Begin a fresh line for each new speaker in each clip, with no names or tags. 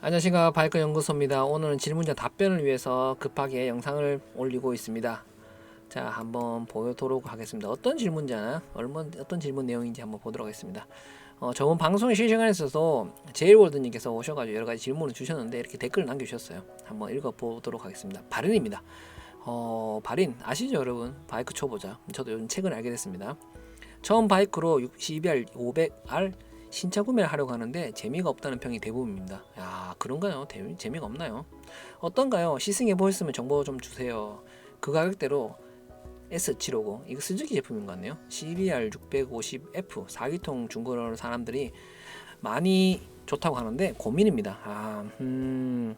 안녕하십니까 바이크 연구소입니다. 오늘은 질문자 답변을 위해서 급하게 영상을 올리고 있습니다. 자 한번 보도록 하겠습니다. 어떤 질문자나 얼마 어떤 질문 내용인지 한번 보도록 하겠습니다. 어, 저번 방송 실시간에 있어서 제일월드님께서 오셔가지고 여러 가지 질문을 주셨는데 이렇게 댓글을 남겨주셨어요. 한번 읽어보도록 하겠습니다. 발인입니다. 어, 발인 아시죠 여러분? 바이크 초보자. 저도 요즘 최근에 알게 됐습니다. 처음 바이크로 12R 500R 신차 구매를 하려고 하는데 재미가 없다는 평이 대부분입니다. 야 그런가요? 대- 재미가 없나요? 어떤가요? 시승해 보셨으면 정보 좀 주세요. 그 가격대로 S750 이거 스즈키 제품인 것 같네요. CBR 650F 4기통 중고로 사람들이 많이 좋다고 하는데 고민입니다. 아, 음.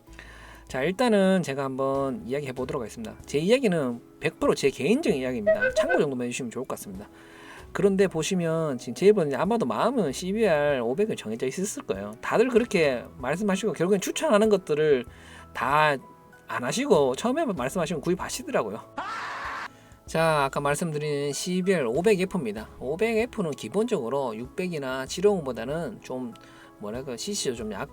자 일단은 제가 한번 이야기해 보도록 하겠습니다. 제 이야기는 100%제 개인적인 이야기입니다. 참고 정도만 해주시면 좋을 것 같습니다. 그런데 보시면 지금 제이번이 아마도 마음은 CBR 500을 정해져 있었을 거예요. 다들 그렇게 말씀하시고 결국엔 추천하는 것들을 다 안 하시고 처음에 말씀하시면 구입하시더라고요. 자, 아까 말씀드린 CBR 500F입니다. 500F는 기본적으로 600이나 750보다는 좀 뭐랄까 CC도 좀 약,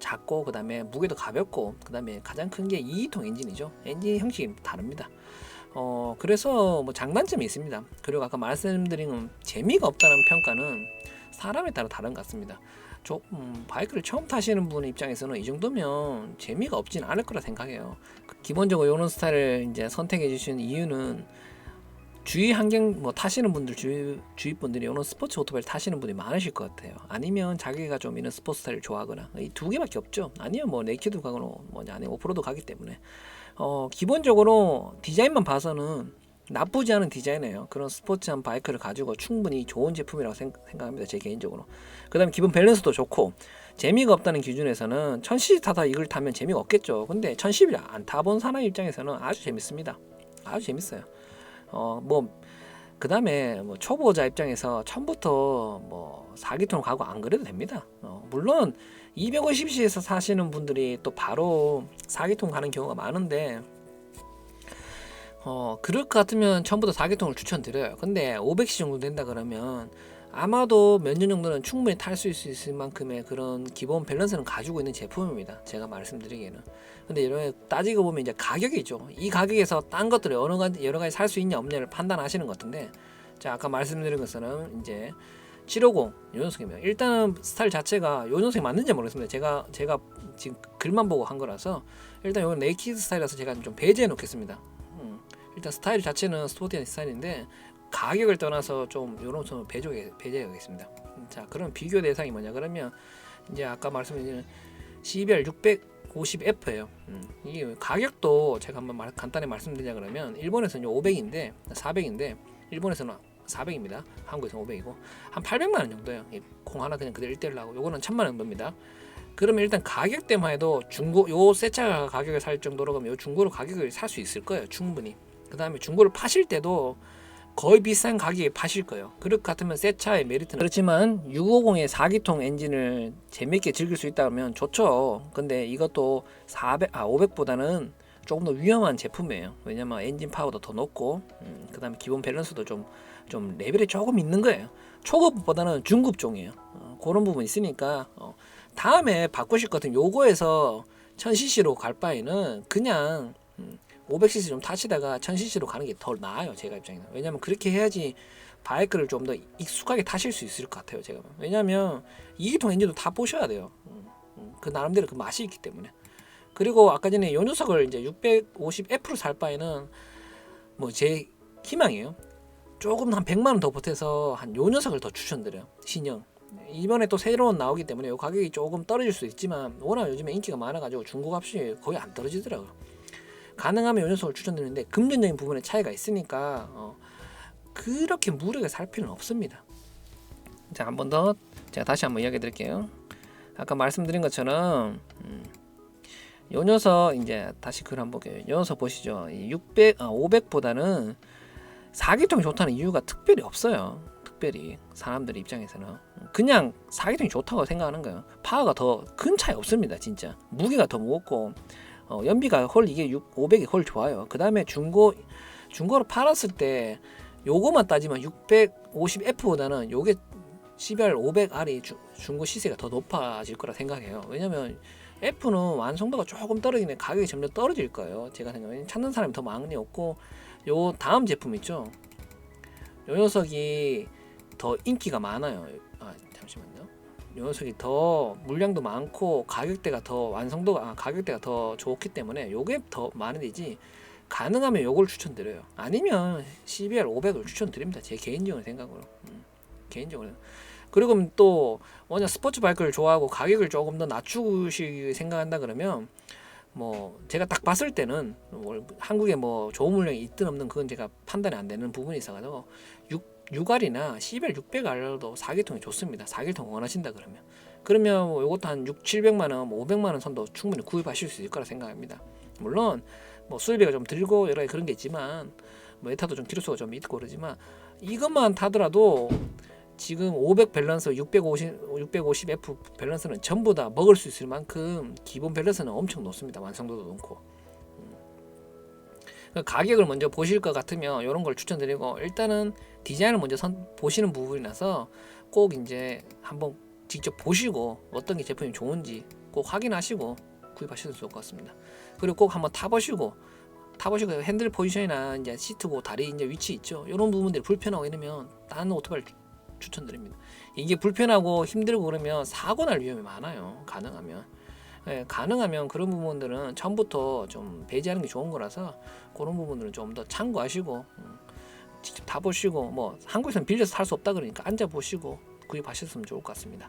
작고 그 다음에 무게도 가볍고 그 다음에 가장 큰 게 2통 엔진이죠. 엔진 형식이 다릅니다. 어 그래서 뭐 장단점이 있습니다. 그리고 아까 말씀드린 재미가 없다는 평가는 사람에 따라 다른 것 같습니다. 조, 음, 바이크를 처음 타시는 분 입장에서는 이 정도면 재미가 없진 않을 거라 생각해요. 기본적으로 이런 스타일을 이제 선택해 주신 이유는 주위 환경 뭐 타시는 분들 주위 주위 분들이 이런 스포츠 오토바이를 타시는 분이 많으실 것 같아요. 아니면 자기가 좀 이런 스포츠 스타일을 좋아하거나 이 두 개밖에 없죠. 아니면 뭐 네이키드 가거나 뭐냐 아니 오프로드 가기 때문에 어 기본적으로 디자인만 봐서는 나쁘지 않은 디자인이에요. 그런 스포츠한 바이크를 가지고 충분히 좋은 제품이라고 생, 생각합니다. 제 개인적으로. 그다음에 기본 밸런스도 좋고 재미가 없다는 기준에서는 1000cc 타다 이걸 타면 재미가 없겠죠. 근데 1000cc 안 타본 사람 입장에서는 아주 재밌습니다. 아주 재밌어요. 어 뭐 그다음에 뭐 초보자 입장에서 처음부터 뭐 4기통 가고 안 그래도 됩니다. 어, 물론 250cc에서 사시는 분들이 또 바로 4기통 가는 경우가 많은데 어 그럴 것 같으면 처음부터 4기통을 추천드려요. 근데 500cc 정도 된다 그러면 아마도 몇 년 정도는 충분히 탈 수 있을 만큼의 그런 기본 밸런스는 가지고 있는 제품입니다. 제가 말씀드리기에는. 근데 이런 따지고 보면 이제 가격이죠. 이 가격에서 딴 것들을 여러 가지 여러 가지 살 수 있냐 없냐를 판단하시는 것 같은데, 자 아까 말씀드린 것은 이제 750 요년생이면 일단은 스타일 자체가 요년생 맞는지 모르겠습니다. 제가 제가 지금 글만 보고 한 거라서 일단 이건 네이키드 스타일이라서 제가 좀 배제해 놓겠습니다. 음, 일단 스타일 자체는 스포티한 스타일인데 가격을 떠나서 좀 요런 좀 배제 배제하겠습니다. 음, 자 그럼 비교 대상이 뭐냐 그러면 이제 아까 말씀드린 CBR 650F예요. 음, 이게 가격도 제가 한번 말, 간단히 말씀드리자 그러면 일본에서는 500인데 400인데 일본에서는 400입니다. 한국에서는 500이고 한 800만 원 정도예요. 이콩 하나 그냥 그대로 1대1로 하고 요거는 1000만 원 정도입니다. 그러면 일단 가격대만 해도 중고 요 새 차 가격에 살 정도로 그러면 요 중고로 가격을 살 수 있을 거예요. 충분히. 그다음에 중고를 파실 때도 거의 비싼 가격에 파실 거예요. 그렇 같으면 새 차의 메리트는 그렇지만 650의 4기통 엔진을 재밌게 즐길 수 있다면 좋죠. 근데 이것도 400, 아 500보다는 조금 더 위험한 제품이에요. 왜냐면 엔진 파워도 더 높고, 음, 그 다음에 기본 밸런스도 좀 좀 레벨이 조금 있는 거예요. 초급보다는 중급종이에요. 어, 그런 부분 있으니까 어, 다음에 바꾸실 것 같은 요거에서 1000cc로 갈 바에는 그냥 음, 500cc 좀 타시다가 1000cc로 가는 게 더 나아요 제가 입장에는. 왜냐면 그렇게 해야지 바이크를 좀 더 익숙하게 타실 수 있을 것 같아요 제가 왜냐면 2기통 엔진도 다 보셔야 돼요. 음, 음, 그 나름대로 그 맛이 있기 때문에. 그리고 아까 전에 요 녀석을 이제 650F로 살 바에는 뭐 제 희망이에요. 조금 한 100만 원 더 보태서 한 요 녀석을 더 추천드려요 신형. 이번에 또 새로운 나오기 때문에 요 가격이 조금 떨어질 수 있지만 워낙 요즘에 인기가 많아가지고 중고 값이 거의 안 떨어지더라고요 가능하면 요 녀석을 추천드리는데 금전적인 부분에 차이가 있으니까 어, 그렇게 무리하게 살 필요는 없습니다. 자, 한 번 더 제가 다시 한번 이야기 드릴게요. 아까 말씀드린 것처럼 음, 요 녀석 이제 다시 글 한번 볼게요. 요 녀석 보시죠. 이 600, 아, 500보다는 4기통이 좋다는 이유가 특별히 없어요. 특별히 사람들 입장에서는 그냥 4기통이 좋다고 생각하는 거예요. 파워가 더 큰 차이 없습니다. 진짜 무게가 더 무겁고 어, 연비가 헐 이게 6, 500이 헐 좋아요. 그 다음에 중고 중고로 팔았을 때 요거만 따지면 650F보다는 요게 CBR 500R이 주, 중고 시세가 더 높아질 거라 생각해요. 왜냐면 F는 완성도가 조금 떨어지네 가격이 점점 떨어질 거예요. 제가 생각하면 찾는 사람이 더 많이 없고 요 다음 제품 있죠. 요 녀석이 더 인기가 많아요. 아 잠시만요. 요 녀석이 더 물량도 많고 가격대가 더 완성도가 아, 가격대가 더 좋기 때문에 요게 더 많이 되지. 가능하면 요걸 추천드려요. 아니면 CBR 500을 추천드립니다. 제 개인적인 생각으로. 음, 개인적으로. 그리고 또 워낙 스포츠 바이크를 좋아하고 가격을 조금 더 낮추시 생각한다 그러면 뭐 제가 딱 봤을 때는 뭐 한국에 뭐 좋은 물량이 있든 없든 그건 제가 판단이 안 되는 부분이 있어가지고 6 6알이나 CBR 600R도 4기통이 좋습니다. 4기통 원하신다 그러면 그러면 뭐 이것도 한 6, 700만 원, 뭐 500만 원 선도 충분히 구입하실 수 있을 거라 생각합니다. 물론 뭐 수리비가 좀 들고 여러 가지 그런 게 있지만 뭐 에타도 좀 키로수가 좀 있고 그러지만 이것만 타더라도 지금 500 밸런스, 650, 650F 밸런스는 전부 다 먹을 수 있을 만큼 기본 밸런스는 엄청 높습니다. 완성도도 높고. 음. 그 가격을 먼저 보실 것 같으면 이런 걸 추천드리고 일단은 디자인을 먼저 선, 보시는 부분이라서 꼭 이제 한번 직접 보시고 어떤 게 제품이 좋은지 꼭 확인하시고 구입하셔도 좋을 것 같습니다. 그리고 꼭 한번 타보시고 타보시고 핸들 포지션이나 이제 시트고 다리 이제 위치 있죠. 이런 부분들이 불편하고 이러면 다른 오토바이를 추- 추천드립니다. 이게 불편하고 힘들고 그러면 사고 날 위험이 많아요. 가능하면. 예, 가능하면 그런 부분들은 처음부터 좀 배제하는 게 좋은 거라서 그런 부분들은 좀 더 참고하시고 음, 직접 타보시고 뭐 한국에서는 빌려서 탈수 없다 그러니까 앉아 보시고 구입하셨으면 좋을 것 같습니다.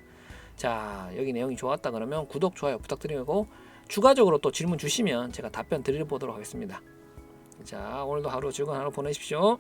자 여기 내용이 좋았다 그러면 구독 좋아요 부탁드리고 추가적으로 또 질문 주시면 제가 답변 드려 보도록 하겠습니다. 자 오늘도 하루 즐거운 하루 보내십시오.